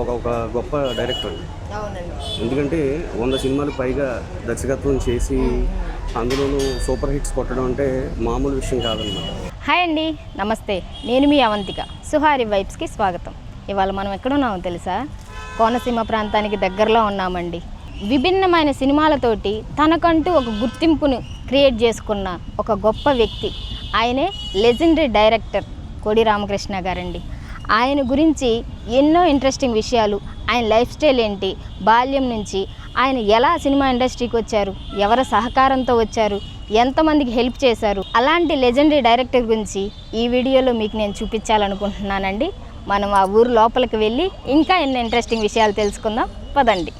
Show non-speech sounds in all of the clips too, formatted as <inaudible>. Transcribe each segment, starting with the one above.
ఒక ఒక గొప్ప డైరెక్టర్. అండి ఎందుకంటే వంద సినిమాలు పైగా దర్శకత్వం చేసి అందులోనూ సూపర్ హిట్స్ కొట్టడం అంటే మామూలు విషయం కాదన్నమాట. హాయ్ అండి నమస్తే. నేను మీ అవంతిక. సుహారి వైబ్స్కి స్వాగతం. ఇవాళ మనం ఎక్కడున్నామో తెలుసా? కోనసీమ ప్రాంతానికి దగ్గరలో ఉన్నామండి. విభిన్నమైన సినిమాలతోటి తనకంటూ ఒక గుర్తింపును క్రియేట్ చేసుకున్న ఒక గొప్ప వ్యక్తి. ఆయనే లెజెండరీ డైరెక్టర్ కోడి రామకృష్ణ గారండి. ఆయన గురించి ఎన్నో ఇంట్రెస్టింగ్ విషయాలు ఆయన లైఫ్ స్టైల్ ఏంటి బాల్యం నుంచి ఆయన ఎలా సినిమా ఇండస్ట్రీకి వచ్చారు ఎవరి సహకారంతో వచ్చారు ఎంతమందికి హెల్ప్ చేశారు అలాంటి లెజెండరీ డైరెక్టర్ గురించి ఈ వీడియోలో మీకు నేను చూపించాలనుకుంటున్నానండి. మనం ఆ ఊరు లోపలికి వెళ్ళి ఇంకా ఎన్నో ఇంట్రెస్టింగ్ విషయాలు తెలుసుకుందాం పదండి.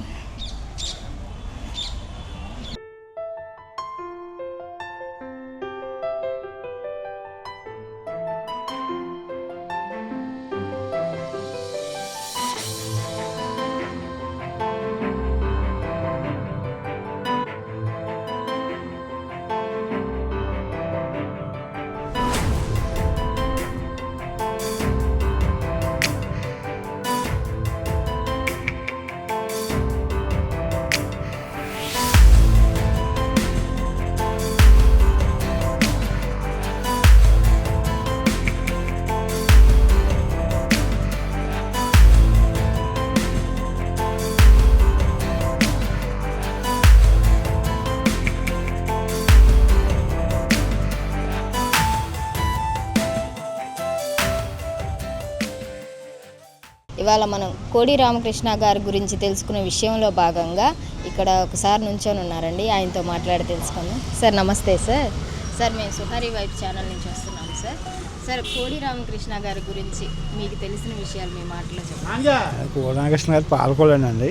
ఇవాళ మనం కోడి రామకృష్ణ గారి గురించి తెలుసుకునే విషయంలో భాగంగా ఇక్కడ ఒకసారి నుంచొని ఉన్నారండి. ఆయనతో మాట్లాడి తెలుసుకుందాం. సార్ నమస్తే సార్. సార్ మేము సుహారి వైఫ్ ఛానల్ నుంచి వస్తున్నాం సార్. సార్ కోడి రామకృష్ణ గారి గురించి మీకు తెలిసిన విషయాలు మీ మాటలో చెప్పండి. కోడాకృష్ణ గారు పాల్గొలేనండి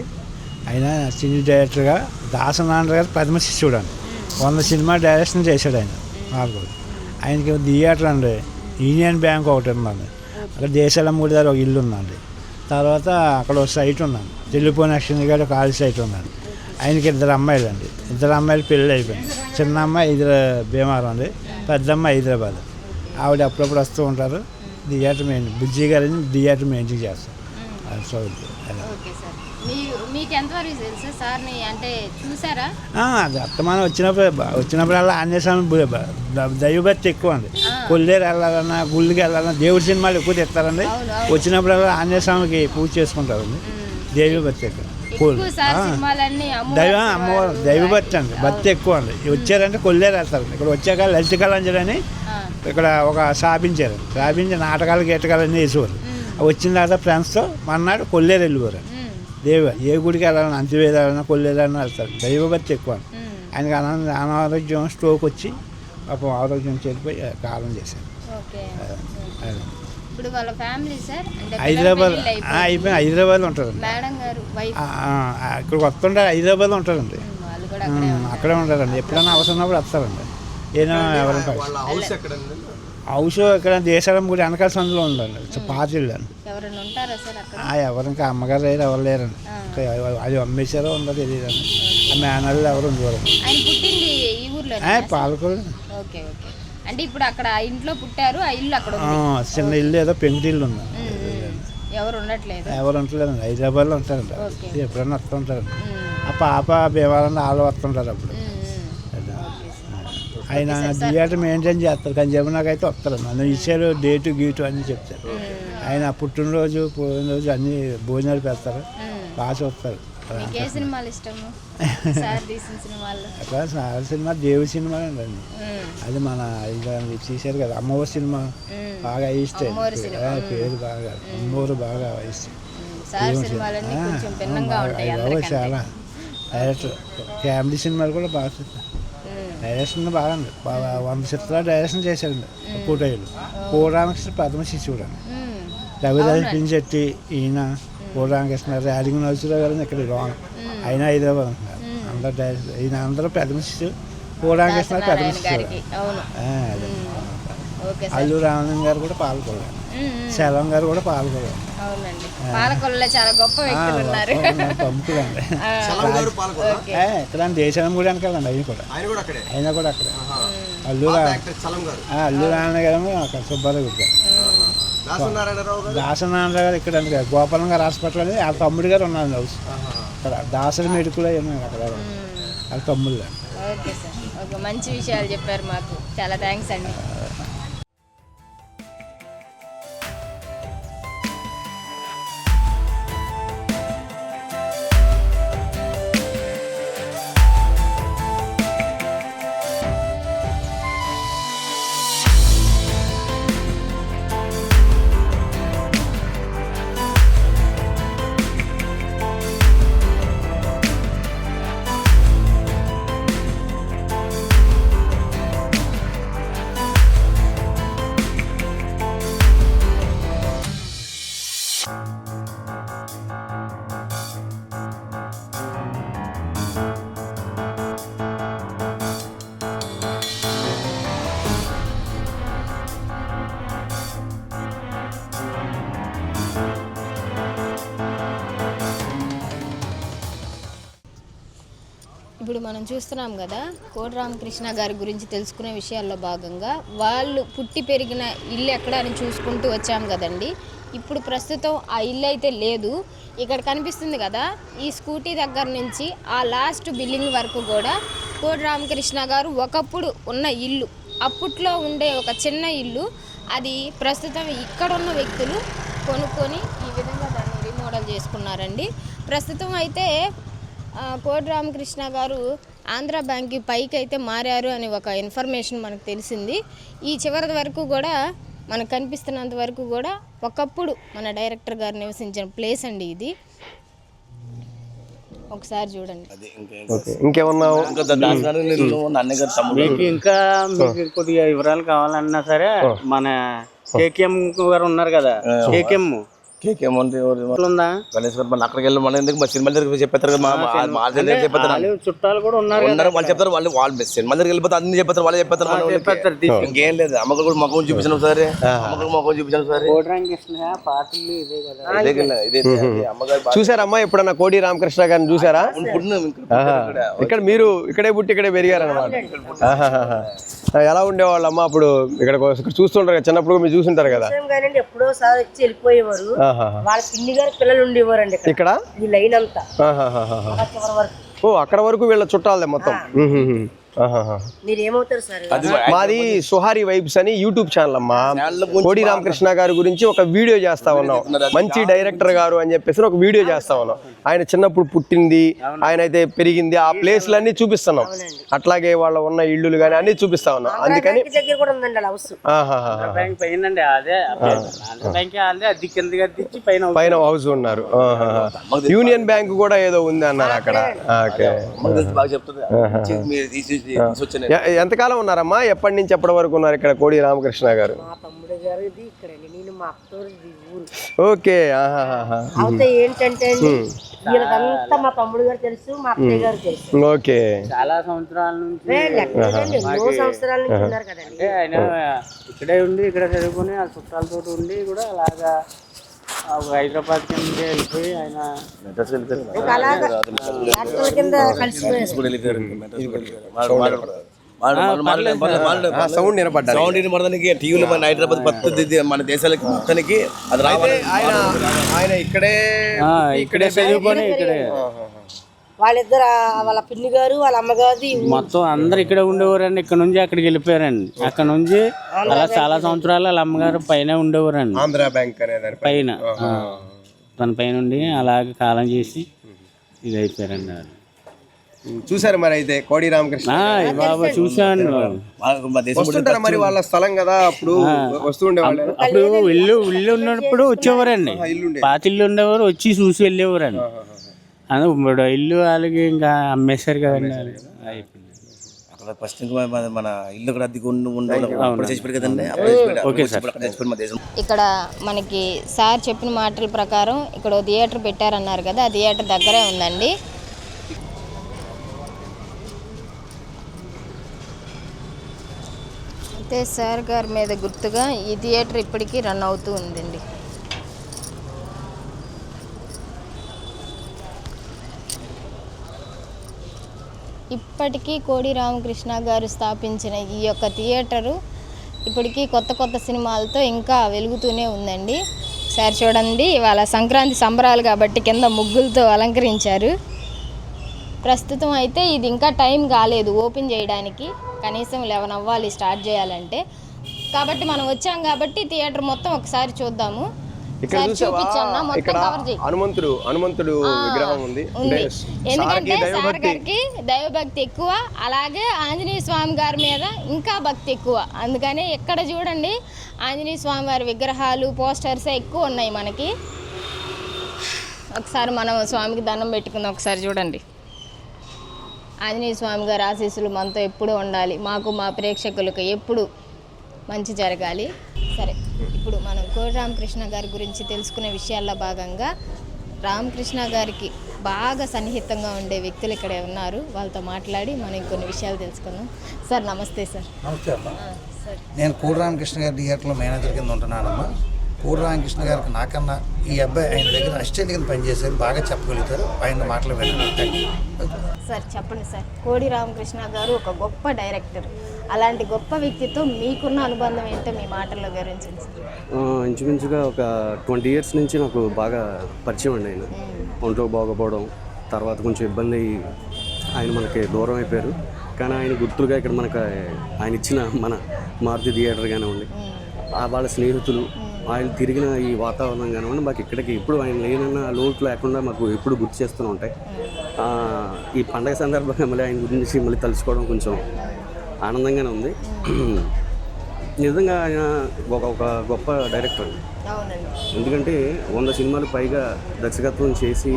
ఆయన సినీ డైరెక్టర్గా దాసనారాయణ గారు ప్రథమ శిష్యుడు అండి వంద సినిమా డైరెక్షన్ చేశాడు ఆయన పాల్గొలు ఆయనకి థియేటర్ అండి. యూనియన్ బ్యాంక్ ఒకటి ఉందండి. అక్కడ దేశాల మూడు దగ్గర ఒక ఇల్లు ఉందండి. తర్వాత అక్కడ ఒక సైట్ ఉందండి. తెలుపుని అక్షణ్ గారు ఒక ఆల్ సైట్ ఉందండి. ఆయనకి ఇద్దరు అమ్మాయిలు అండి ఇద్దరు అమ్మాయిలు పెళ్ళి అయిపోయింది. చిన్న అమ్మాయి హైదరా భీమారం అండి. పెద్ద అమ్మాయి హైదరాబాద్. ఆవిడ అప్పుడప్పుడు వస్తూ ఉంటారు. థియేటర్ మెయిన్ బుజ్జి గారిని థియేటర్ మెయింటైన్ ఆ, అది. అత్తమానం వచ్చినప్పుడు వచ్చినప్పుడల్లా ఆంజనేయ స్వామి దైవభక్తి ఎక్కువ అండి. కొల్లేరు వెళ్ళాలన్నా గుళ్ళకి వెళ్ళాలన్నా దేవుడి సినిమాలు ఎక్కువ తెస్తారండి. వచ్చినప్పుడల్లా ఆంజనేయ స్వామికి పూజ చేసుకుంటారండి. దైవభక్తి ఎక్కువ. ఎక్కువ దైవ అమ్మవారి అమ్మవారు. దైవభక్తి అండి. భక్తి ఎక్కువ అండి. వచ్చారంటే కొల్లేరు వెళ్తారండి ఇక్కడ వచ్చాక లలిత కళంజలి అని ఆ, ఇక్కడ ఒక స్థాపించారు స్థాపించి నాటకాలు గీటకాలు అన్నీ వేసేవారు వచ్చిన తర్వాత ఫ్రెండ్స్తో మన్నాడు కొల్లేరు వెళ్ళిపోరు దేవ ఏ గుడికి వెళ్ళాలన్నా అంత్యవేదాలన్నా కొల్లేదాలన్నా వెళ్తారు. దైవభక్తి ఎక్కువ. ఆయనకి అనా అనారోగ్యం స్ట్రోక్ వచ్చి పాపం ఆరోగ్యం చెడిపోయి కాలం అది. ఇప్పుడు వాళ్ళ ఫ్యామిలీ సార్? హైదరాబాద్ అయిపోయి, హైదరాబాద్లో ఉంటారండి. మేడం గారు వైఫ్. ఆ, ఆ, ఇక్కడికి వస్తుంటారు హైదరాబాద్లో ఉంటారండి. కూడా అక్కడే ఉంటారు. ఉంటారండి. ఎప్పుడైనా అవసరం ఉన్నప్పుడు వస్తారండి. ఏదో ఎవరైనా హౌస్ ఇక్కడ దేశాలం గుడి వెనకాల సందులో ఉందండి. పాతిళ్ళు అండి. ఎవరైనా ఉంటారా సార్ అక్కడ? ఆ, ఎవరు ఇంకా అమ్మగారు లేరు ఎవరు లేరండి. అది అమ్మేశారో ఉందో తెలియదండి. ఆ మేనల్లు ఎవరు దూరం ఆయన ఓకే ఓకే. అంటే ఇప్పుడు అక్కడ ఇంట్లో పుట్టారు ఆ ఇల్లు అక్కడ ఉంది. చిన్న ఇల్లు ఏదో పెంకుటిల్లు ఉంది. ఉమ్, ఉమ్. ఎవరు ఉండట్లేదు. ఎవరు ఉంటలేదండి హైదరాబాద్లో ఉంటారండి ఓకే. ఎప్పుడైనా వస్తుంటారండి ఉమ్, ఆ పాప భీమాలండి వాళ్ళు వస్తుంటారు అప్పుడు. ఉమ్, ఉమ్. అది. Okay sir. ఆయన థియేటర్ మెయింటైన్ చేస్తారు కానీ జమునాకైతే వస్తారండి నన్ను ఇచ్చారు డేటు గీటు అన్నీ చెప్తారు. ఆయన పుట్టినరోజు పుట్టినరోజు అన్ని భోజనాలు పెడతారు. ఉమ్. బాగా చూస్తారు. మీకు ఏ సినిమాలు ఇష్టము? సార్ తీసిన సినిమాల్లో అక్కడ సార్ సినిమా దేవుడి సినిమా అండి అది మన ఇది తీశారు కదా అమ్మవారి సినిమా. బాగా సినిమా, పేరు బాగా అమ్మవారు బాగా అందరికంటే. చాలా. డైరెక్టర్ ఫ్యామిలీ సినిమాలు కూడా బాగా చూస్తాను డైరెక్షన్ బాగా ఉంది. బాగా వంద చిత్రాలు డైరెక్షన్ చేశారండి. కూటయ్యలు పూరామకృష్ణ పద్మ శిశువుడు ఉమ్, రవిదాస్ పించెట్టి ఈయన పూరామకృష్ణ ర్యాలింగ్ నరసరావు గారు ఇక్కడ రాంగ్ ఆయన హైదరాబాద్ ఉంటున్నారు అందరు ఈయన అందరూ పెద్ద పెద్ద అవును. ఆ, అదే. Okay sir. అల్లు రామలింగ గారు కూడా పాల్గొన్నారు. శలం గారు కూడా పాల్గొన్నారు అవునండి. పాలకొల్లులో చాలా గొప్ప వ్యక్తులు ఉన్నారు. పంపులండి. <laughs> ఇక్కడ దేశం కూడా వెనకాలండి అవి కూడా. ఆయన కూడా అక్కడే? ఆయన కూడా అక్కడే. అల్లు గారు. అల్లు రామలింగ గారు అక్కడ సుబ్బారావు గారు. ఉమ్. దాసనారాయణ గారు ఇక్కడ గోపాలం గారు హాస్పిటల్ అని వాళ్ళ తమ్ముడు గారు ఉన్నారు హౌస్ అక్కడ దాసరి మెడికల్ ఉన్నాయి అక్కడ వాళ్ళ తమ్ముడు గారు ఓకే సార్. ఒక మంచి విషయాలు చెప్పారు మాకు. చాలా థ్యాంక్స్ అండి. మనం చూస్తున్నాం కదా కోటి రామకృష్ణ గారి గురించి తెలుసుకునే విషయాల్లో భాగంగా వాళ్ళు పుట్టి పెరిగిన ఇల్లు ఎక్కడ అని చూసుకుంటూ వచ్చాం కదండి. ఇప్పుడు ప్రస్తుతం ఆ ఇల్లు అయితే లేదు. ఇక్కడ కనిపిస్తుంది కదా ఈ స్కూటీ దగ్గర నుంచి ఆ లాస్ట్ బిల్డింగ్ వరకు కూడా కోటి రామకృష్ణ గారు ఒకప్పుడు ఉన్న ఇల్లు అప్పట్లో ఉండే ఒక చిన్న ఇల్లు. అది ప్రస్తుతం ఇక్కడ ఉన్న వ్యక్తులు కొనుక్కొని ఈ విధంగా దాన్ని రీమోడల్ చేసుకున్నారండి. ప్రస్తుతం అయితే కోటి రామకృష్ణ గారు ఆంధ్ర బ్యాంక్కి పైకి అయితే మారారు అని ఒక ఇన్ఫర్మేషన్ మనకు తెలిసింది. ఈ చివరి వరకు కూడా మనకు కనిపిస్తున్నంత వరకు కూడా ఒకప్పుడు మన డైరెక్టర్ గారు నివసించిన ప్లేస్ అండి ఇది. ఒకసారి చూడండి. మీకు ఇంకా మీకు కొద్దిగా వివరాలు కావాలన్నా సరే మన కేకేఎం గారు ఉన్నారు కదా. కేకేఎం. కేకేం? ఉందా? అక్కడికి వెళ్ళి మనం ఎందుకు మా సినిమా దగ్గరికి చెప్పేస్తారు కదా మా- మా- మా దగ్గర చెప్పేస్తారు వాళ్ళు చుట్టాలు కూడా ఉన్నారు కదా. ఉన్నారు వాళ్ళు చెప్తారు వాళ్ళు వాళ్ళు సినిమా దగ్గరికి వెళ్ళిపోతే అన్ని చెప్పేస్తారు వాళ్ళే చెప్పేస్తారు మన చెప్పేస్తారు, వాళ్ళకి. ఇంకేం లేదు అమ్మకు కూడా మొక్కం చూపించాను సరే అమ్మకు మొక్కం చూపించాను సరే పాటలు ఇదే కదా ఇదే. అమ్మగారు చూసారమ్మా ఎప్పుడన్నా కోడి రామకృష్ణ గారిని చూసారా? ఇక్కడ. మీరు ఇక్కడే పుట్టి ఇక్కడే పెరిగారనమాట ఎలా ఉండేవాళ్ళమ్మా అప్పుడు ఇక్కడ ఇక్కడ చూస్తుంటారు కదా చిన్నప్పుడు మీరు చూస్తుంటారు కదా. వచ్చి వెళ్ళిపోయేవారు. వాళ్ళ పిన్ని గారు పిల్లలు ఉండేవారండి ఇక్కడ. ఇక్కడ? ఈ లైన్ అంతా. చివరి వరకు. ఓ అక్కడ వరకు వీళ్ళ చుట్టాలే మొత్తం. సార్? మాది సుహారి వైబ్స్ అని యూట్యూబ్ ఛానల్ అమ్మా. కోడి రామకృష్ణ గారి గురించి ఒక వీడియో చేస్తా ఉన్నాం. మంచి డైరెక్టర్ గారు అని చెప్పేసి ఒక వీడియో చేస్తా ఉన్నాం. ఆయన చిన్నప్పుడు పుట్టింది ఆయన అయితే పెరిగింది. ఆ ప్లేస్లన్నీ చూపిస్తున్నాం. అట్లాగే వాళ్ళ ఉన్న ఇళ్ళు కానీ అన్ని చూపిస్తా ఉన్నాం. అందుకని పైన అదే. ఆంధ్ర బ్యాంక్ అదే. అది కిందకి అద్దిచ్చి పైన పైన హౌస్ ఉన్నారు. యూనియన్ బ్యాంక్ కూడా ఏదో ఉంది అన్నారు అక్కడ. ఎంతకాలం ఉన్నారమ్మా? ఎప్పటి నుంచి ఎప్పటి వరకు ఉన్నారు ఇక్కడ కోడి రామకృష్ణ గారు? మా తమ్ముడు గారు నేను మా ఓకే. అయితే ఏంటంటే వీళ్ళకంతా మా తమ్ముడు గారు తెలుసు మా అత్తయ్య గారు తెలుసు. ఓకే. చాలా సంవత్సరాల నుంచి ఎన్నో సంవత్సరాల నుంచి ఉన్నారు కదండి. అంటే ఆయన ఇక్కడే ఉండి ఇక్కడ చదువుకుని ఆ చుట్టాలతో ఉండి కూడా అలాగా హైదరాబాద్ కింద వెళ్ళిపోయి ఆయన అలాగా కింద కలిసిపోయారు. సౌండ్ వినపడ్డా సౌండ్ వినపడడానికి టీవీలో మన హైదరాబాద్ మొత్తం ఇది మన దేశాలకి మొత్తానికి అది రావాలి. ఆయన ఆయన ఇక్కడే ఇక్కడే చదువుకొని ఇక్కడే. వాళ్ళిద్దరు వాళ్ళ పిన్ని గారు వాళ్ళ అమ్మగారు మొత్తం అందరు ఇక్కడ ఉండేవారండి. ఇక్కడ నుంచి అక్కడికి వెళ్ళిపోయారండి. అక్కడ నుంచి అలా చాలా సంవత్సరాలు వాళ్ళ అమ్మగారు పైన ఉండేవారండి. ఆంధ్ర బ్యాంక్ పైన. తన పైన ఉండి అలాగే కాలం చేసి ఇది అయిపోయారండి. చూసారు మరి అయితే కోడి రామకృష్ణ బాబా చూశాను. దేశం వస్తుంటారా మరి వాళ్ళ స్థలం కదా అప్పుడు వస్తూ ఉండేవాళ్ళు? అప్పుడు ఇల్లు ఇల్లు ఉన్నప్పుడు వచ్చేవారండి. పాత ఇల్లు ఉండేవారు వచ్చి చూసి వెళ్ళేవారండి. అది ఇప్పుడు ఇల్లు వాళ్ళకి ఇంకా అమ్మేశారు కదండి. వాళ్ళు. అయిపోయింది అక్కడ ఫస్ట్ మన- మన ఇల్లు కూడా అద్దెకు చచ్చిపోయారు కదండి. ఓకే దేశం. ఇక్కడ మనకి సార్ చెప్పిన మాటల ప్రకారం ఇక్కడ థియేటర్ పెట్టారన్నారు కదా ఆ థియేటర్ దగ్గరే ఉందండి. అయితే సార్ గారి మీద గుర్తుగా ఈ థియేటర్ ఇప్పటికీ రన్ అవుతూ ఉందండి. ఇప్పటికీ కోడి రామకృష్ణ గారు స్థాపించిన ఈ యొక్క థియేటరు ఇప్పటికీ కొత్త కొత్త సినిమాలతో ఇంకా వెలుగుతూనే ఉందండి. సార్ చూడండి ఇవాళ సంక్రాంతి సంబరాలు కాబట్టి కింద ముగ్గులతో అలంకరించారు. ప్రస్తుతం అయితే ఇది ఇంకా టైం కాలేదు ఓపెన్ చేయడానికి. కనీసం లెవెన్ అవ్వాలి స్టార్ట్ చేయాలంటే. కాబట్టి మనం వచ్చాం కాబట్టి థియేటర్ మొత్తం ఒకసారి చూద్దాము. ఇక్కడ హనుమంతుడు హనుమంతుడు విగ్రహం ఉంది. ఎందుకంటే సార్ గారికి దైవభక్తి ఎక్కువ. అలాగే ఆంజనేయ స్వామి గారి మీద ఇంకా భక్తి ఎక్కువ. అందుకని ఎక్కడ చూడండి ఆంజనేయ స్వామి వారి విగ్రహాలు పోస్టర్స్ ఎక్కువ ఉన్నాయి మనకి. ఒకసారి మనం స్వామికి దండం పెట్టుకుందాం. ఒకసారి చూడండి. ఆంజనేయ స్వామి గారి ఆశీస్సులు మనతో ఎప్పుడూ ఉండాలి. మాకు మా ప్రేక్షకులకు ఎప్పుడు మంచి జరగాలి. సరే ఇప్పుడు మనం కోడి రామకృష్ణ గారి గురించి తెలుసుకునే విషయాల్లో భాగంగా రామకృష్ణ గారికి బాగా సన్నిహితంగా ఉండే వ్యక్తులు ఇక్కడ ఉన్నారు. వాళ్ళతో మాట్లాడి మనం కొన్ని విషయాలు తెలుసుకుందాం. సార్ నమస్తే సార్. నమస్తే అమ్మా. సార్. నేను కూడ రామకృష్ణ గారి థియేటర్లో మేనేజర్ కింద ఉంటున్నానమ్మా. కూడ రామకృష్ణ గారికి నాకన్నా ఈ అబ్బాయి ఆయన దగ్గర అసిస్టెంట్ కింద పనిచేశారు బాగా చెప్పగలుగుతారు. ఆయన మాటలు యూ సార్ చెప్పండి సార్. కోడి రామకృష్ణ గారు ఒక గొప్ప డైరెక్టర్. అలాంటి గొప్ప వ్యక్తితో మీకున్న అనుబంధం ఏంటో మీ మాటల్లో వివరించండి ఇంచుమించుగా ఒక ట్వంటీ ఇయర్స్ నుంచి నాకు బాగా పరిచయం అండి ఆయన. ఒంట్లో బాగోపోవడం తర్వాత కొంచెం ఇబ్బంది అయ్యి ఆయన మనకి దూరం అయిపోయారు. కానీ ఆయన గుర్తులుగా ఇక్కడ మనకు ఆయన ఇచ్చిన మన మారుతి థియేటర్ కానివ్వండి ఆ వాళ్ళ స్నేహితులు ఆయన తిరిగిన ఈ వాతావరణం కానివ్వండి మాకు ఇక్కడికి ఇప్పుడు ఆయన లేనన్న లోటు లేకుండా మాకు ఎప్పుడు గుర్తు చేస్తూనే ఉంటాయి. ఈ పండగ సందర్భంగా మళ్ళీ ఆయన గురించి మళ్ళీ తలుచుకోవడం కొంచెం ఆనందంగానే ఉంది. నిజంగా ఆయన ఒక ఒక గొప్ప డైరెక్టర్. అండి ఎందుకంటే వంద సినిమాలు పైగా దర్శకత్వం చేసి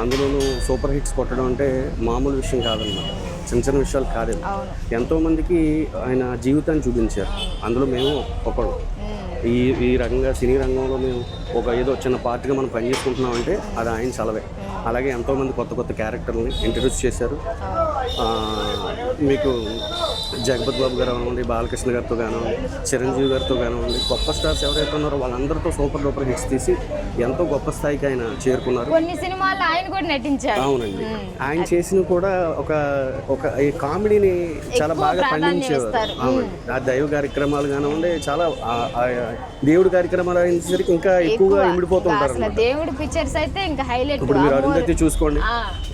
అందులోనూ సూపర్ హిట్స్ కొట్టడం అంటే మామూలు విషయం కాదన్నమాట. చిన్న చిన్న విషయాలు కాదు ఎంతోమందికి ఆయన జీవితాన్ని చూపించారు. అందులో మేము ఒకడు ఈ ఈ రంగ సినీ రంగంలో మేము ఒక ఏదో చిన్న పార్టీగా మనం పనిచేసుకుంటున్నామంటే అది ఆయన చలవే అలాగే ఎంతోమంది కొత్త కొత్త క్యారెక్టర్ని ఇంట్రడ్యూస్ చేశారు. మీకు జగపతి బాబు గారు కానివ్వండి బాలకృష్ణ గారితో కానివ్వండి చిరంజీవి గారితో కానివ్వండి గొప్ప స్టార్స్ ఎవరైతే ఉన్నారో వాళ్ళందరితో సూపర్ డూపర్ హిట్స్ తీసి ఎంతో గొప్ప స్థాయికి ఆయన చేరుకున్నారు. కొన్ని సినిమాలు ఆయన కూడా నటించారు. అవునండి. ఆయన చేసిన కూడా ఒక ఒక ఈ కామెడీని చాలా బాగా పండించేవారు. అవునండి. ఆ దైవ కార్యక్రమాలు కానివ్వండి చాలా దేవుడి కార్యక్రమాలు అయ్యేసరికి ఇంకా ఎక్కువగా ఇమిడిపోతూ ఉంటారు దేవుడి పిక్చర్స్ అయితే ఇంకా హైలైట్. ఇప్పుడు మీరు అరుంధతి చూసుకోండి.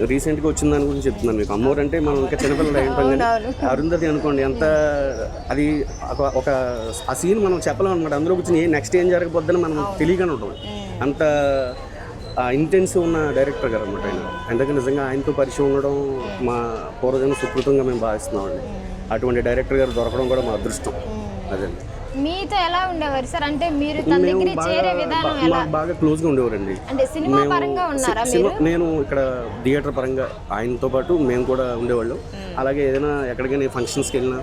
రీసెంట్గా వచ్చిన దాని గురించి చెప్తున్నాను మీకు. అమ్మోరు అంటే మనం ఇంకా చిన్నపిల్లలు అయి ఉంటాం కానీ అరుంధతి అనుకోండి ఎంత అది ఒక- ఆ సీన్ మనం చెప్పలేం అనమాట అందులో కూర్చొని నెక్స్ట్ ఏం జరగబోద్దని మనం తెలియగానే ఉంటాం. అంత ఇంటెన్స్ ఉన్న డైరెక్టర్ గారు అనమాట ఆయన. అందుకే నిజంగా ఆయనతో పరిచయం ఉండడం మా పూర్వజన సుకృతంగా మేము భావిస్తున్నామండి అటువంటి డైరెక్టర్ గారు దొరకడం కూడా మా అదృష్టం. అదండి మీతో ఎలా ఉండేవారు సార్? అంటే మీరు తన దగ్గర బాగా చేరే విధానం ఎలా? బాగా క్లోజ్గా ఉండేవారండి. అంటే సినిమా పరంగా ఉన్నారా మీరు? నేను ఇక్కడ థియేటర్ పరంగా ఆయనతో పాటు మేము కూడా ఉండేవాళ్ళం. అలాగే ఏదైనా ఎక్కడికైనా ఫంక్షన్స్కి వెళ్ళినా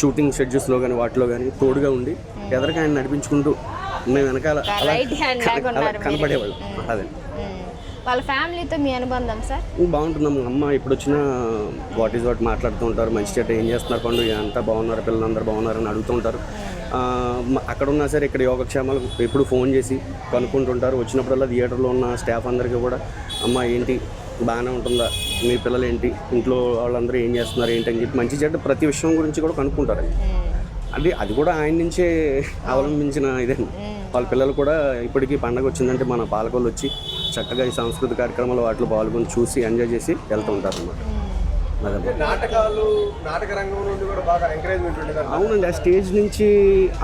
షూటింగ్ షెడ్యూల్స్లో కానీ వాటిలో కానీ తోడుగా ఉండి ఎదరికి ఆయన నడిపించుకుంటూ మేము వెనకాల. కనపడేవాళ్ళు. అదే. వాళ్ళ ఫ్యామిలీతో మీ అనుబంధం సార్? బాగుంటుందమ్మ. అమ్మ ఎప్పుడు వచ్చినా వాట్ ఈజ్ వాట్ మాట్లాడుతూ ఉంటారు. మంచి చెట్టు ఏం చేస్తున్నారు పండు? అంతా బాగున్నారు? పిల్లలందరూ బాగున్నారు అని అడుగుతూ ఉంటారు. అక్కడ ఉన్నా సరే ఇక్కడ యోగక్షేమాలు ఎప్పుడు ఫోన్ చేసి కనుక్కుంటుంటారు. వచ్చినప్పుడల్లా థియేటర్లో ఉన్న స్టాఫ్ అందరికీ కూడా అమ్మ ఏంటి? బాగానే ఉంటుందా? మీ పిల్లలు ఏంటి ఇంట్లో వాళ్ళందరూ ఏం చేస్తున్నారు? ఏంటి? అని చెప్పి మంచి చెడ్డ ప్రతి విషయం గురించి కూడా కనుక్కుంటారు. అది అది కూడా ఆయన నుంచే అవలంబించిన ఇదే వాళ్ళ పిల్లలు కూడా ఇప్పటికీ పండగ వచ్చిందంటే మన పాలకొల్లు వచ్చి చక్కగా ఈ సాంస్కృతిక కార్యక్రమాలు వాటిలో పాల్గొని చూసి ఎంజాయ్ చేసి వెళ్తూ ఉంటారు అన్నమాట. అదే నాటకాలు నాటక రంగం నుండి కూడా బాగా ఎంకరేజ్మెంట్ ఉండేది అవునండి ఆ స్టేజ్ నుంచి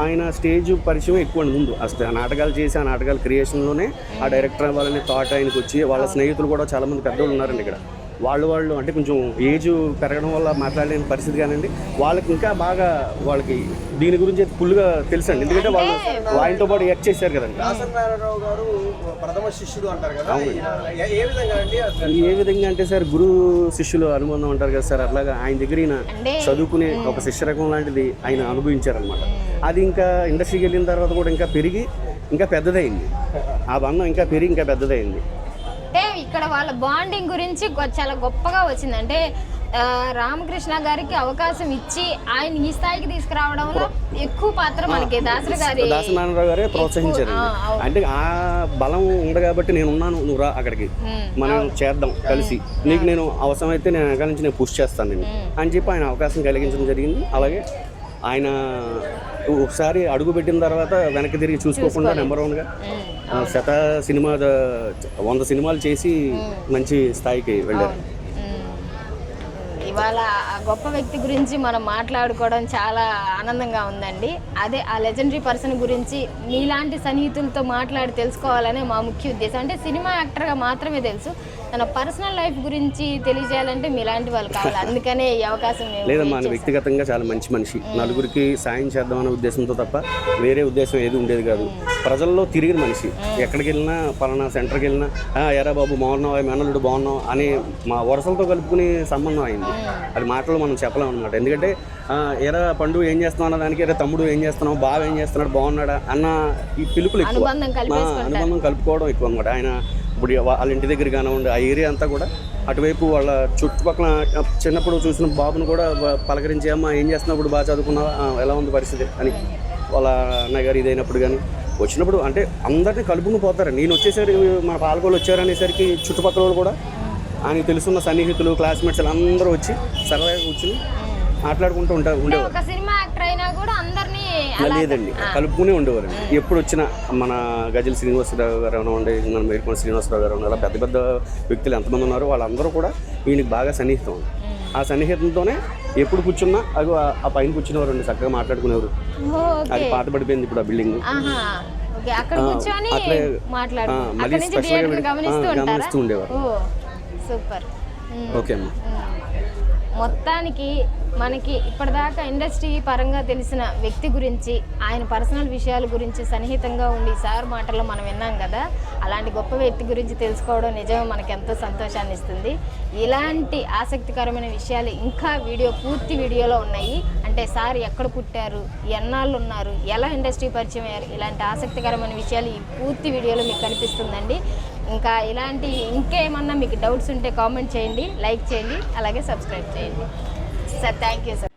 ఆయన స్టేజ్ పరిచయం ఎక్కువ ముందు. అసలు ఆ నాటకాలు చేసి ఆ నాటకాల క్రియేషన్లోనే ఆ డైరెక్టర్ అవ్వాలనే థాట్ ఆయనకు వచ్చి వాళ్ళ స్నేహితులు కూడా చాలా మంది పెద్దోళ్ళు ఉన్నారండి ఇక్కడ. వాళ్ళు వాళ్ళు అంటే కొంచెం ఏజ్ పెరగడం వల్ల మాట్లాడలేని పరిస్థితి కానండి. వాళ్ళకి ఇంకా బాగా వాళ్ళకి దీని గురించి ఫుల్గా తెలుసండి. ఎందుకంటే వాళ్ళు ఆయనతో పాటు యాక్ట్ చేశారు కదండి. నారాయణరావు గారు ప్రథమ శిష్యుడు అంటారు కదా. ఏ- విధంగా అండి ఏ విధంగా అంటే సార్ గురు శిష్యులు అనుబంధం అంటారు కదా సార్ అట్లాగా ఆయన దగ్గర ఈయన చదువుకునే ఒక శిష్యరకం లాంటిది ఆయన అనుభవించారనమాట అది ఇంకా ఇండస్ట్రీకి వెళ్ళిన తర్వాత కూడా ఇంకా పెరిగి ఇంకా పెద్దదైంది. ఆ బంధం ఇంకా పెరిగి ఇంకా పెద్దదైంది. అంటే ఇక్కడ వాళ్ళ బాండింగ్ గురించి చాలా గొప్పగా వచ్చింది. అంటే ఆ, రామకృష్ణ గారికి అవకాశం ఇచ్చి ఆయన ఈ స్థాయికి తీసుకురావడంలో ఎక్కువ పాత్ర మనకి దాసరి గారి దాసనారాయణరావు గారే ప్రోత్సహించారు. అంటే ఆ బలం ఉంది కాబట్టి నేను ఉన్నాను నువ్వు రా అక్కడికి. మనం చేద్దాం కలిసి. నీకు నేను అవసరమైతే నేను వెనకాల నుంచి నేను పుష్ చేస్తాను నేను అని చెప్పి ఆయన అవకాశం కలిగించడం జరిగింది. అలాగే ఆయన ఒకసారి అడుగు పెట్టిన తర్వాత వెనక్కి తిరిగి చూసుకోకుండా నెంబర్ వన్గా శత సినిమా వంద సినిమాలు చేసి మంచి స్థాయికి వెళ్ళారు. ఇవాళ గొప్ప వ్యక్తి గురించి మనం మాట్లాడుకోవడం చాలా ఆనందంగా ఉందండి. అదే ఆ లెజెండరీ పర్సన్ గురించి మీలాంటి సన్నిహితులతో మాట్లాడి తెలుసుకోవాలనే మా ముఖ్య ఉద్దేశం. అంటే సినిమా యాక్టర్గా మాత్రమే తెలుసు. తన పర్సనల్ లైఫ్ గురించి తెలియజేయాలంటే మీలాంటి వాళ్ళు కావాలి. అందుకనే ఈ అవకాశం మేము లేదమ్మా. వ్యక్తిగతంగా చాలా మంచి మనిషి. నలుగురికి సాయం చేద్దామనే ఉద్దేశంతో తప్ప వేరే ఉద్దేశం ఏది ఉండేది కాదు. ప్రజల్లో తిరిగిన మనిషి. ఎక్కడికి వెళ్ళినా పలానా సెంటర్కి వెళ్ళినా "ఆ, ఎరా బాబు బాగున్నావు? మేనల్లుడు బాగున్నావు? అని మా వరుసలతో కలుపుకునే సంబంధం అయింది. అది మాటలు మనం చెప్పలేం అనమాట ఎందుకంటే "ఆ, ఎరా పండు ఏం చేస్తున్నావు? అన్న దానికి ఎరా తమ్ముడు ఏం చేస్తున్నావు? బావ ఏం చేస్తున్నాడు? బాగున్నాడా? అన్న ఈ పిలుపులు ఎక్కువ. అనుబంధం కలుపుకోవడం ఎక్కువ అనమాట ఆయన ఇప్పుడు వాళ్ళ ఇంటి దగ్గర కానివ్వండి ఆ ఏరియా అంతా కూడా అటువైపు వాళ్ళ చుట్టుపక్కల చిన్నప్పుడు చూసిన బాబును కూడా పలకరించి అమ్మ ఏం చేస్తున్నప్పుడు బాగా చదువుకున్నావా? ఎలా ఉంది పరిస్థితి అని వాళ్ళ అన్నగారు ఇదైనప్పుడు కానీ వచ్చినప్పుడు అంటే అందరినీ కలుపుకుని పోతారు. నేను వచ్చేసరికి మన పాలకోలు వచ్చారనేసరికి చుట్టుపక్కల వాళ్ళు కూడా ఆయనకి తెలుసున్న సన్నిహితులు క్లాస్మేట్స్ అందరూ వచ్చి సరదాగా కూర్చుని మాట్లాడుకుంటూ ఉంటారు ఉండేవారు. ఒక సినిమా యాక్టర్ అయినా కూడా అందరినీ లేదండి. కలుపుకునే ఉండేవారు. ఎప్పుడు వచ్చినా మన గజల్ శ్రీనివాసరావు గారు అవ్వండి మన మేల్కొండ శ్రీనివాసరావు గారు అలా పెద్ద పెద్ద వ్యక్తులు ఎంతమంది ఉన్నారో వాళ్ళందరూ కూడా ఈయనకి బాగా సన్నిహితం ఆ సన్నిహితంతోనే ఎప్పుడు కూర్చున్నా అది ఆ పైన కూర్చునేవారు అండి చక్కగా మాట్లాడుకునేవారు. అది పాత పడిపోయింది ఇప్పుడు ఆ బిల్డింగ్. అట్లే, మళ్ళీ అక్కడ నుంచి special గా థియేటర్ వెళ్ళి- గమనిస్తూ ఉండేవారు. సూపర్. ఓకే అమ్మా. మొత్తానికి మనకి ఇప్పటిదాకా ఇండస్ట్రీ పరంగా తెలిసిన వ్యక్తి గురించి ఆయన పర్సనల్ విషయాల గురించి సన్నిహితంగా ఉండి సార్ మాటల్లో మనం విన్నాం కదా అలాంటి గొప్ప వ్యక్తి గురించి తెలుసుకోవడం నిజమే మనకు ఎంతో సంతోషాన్ని ఇస్తుంది. ఇలాంటి ఆసక్తికరమైన విషయాలు ఇంకా వీడియో పూర్తి వీడియోలో ఉన్నాయి. అంటే సార్ ఎక్కడ పుట్టారు ఎన్నాళ్ళు ఉన్నారు ఎలా ఇండస్ట్రీ పరిచయం అయ్యారు ఇలాంటి ఆసక్తికరమైన విషయాలు ఈ పూర్తి వీడియోలో మీకు కనిపిస్తుందండి. ఇంకా ఇలాంటి ఇంకేమన్నా మీకు డౌట్స్ ఉంటే కామెంట్ చేయండి లైక్ చేయండి అలాగే సబ్స్క్రైబ్ చేయండి. Sir thank you sir.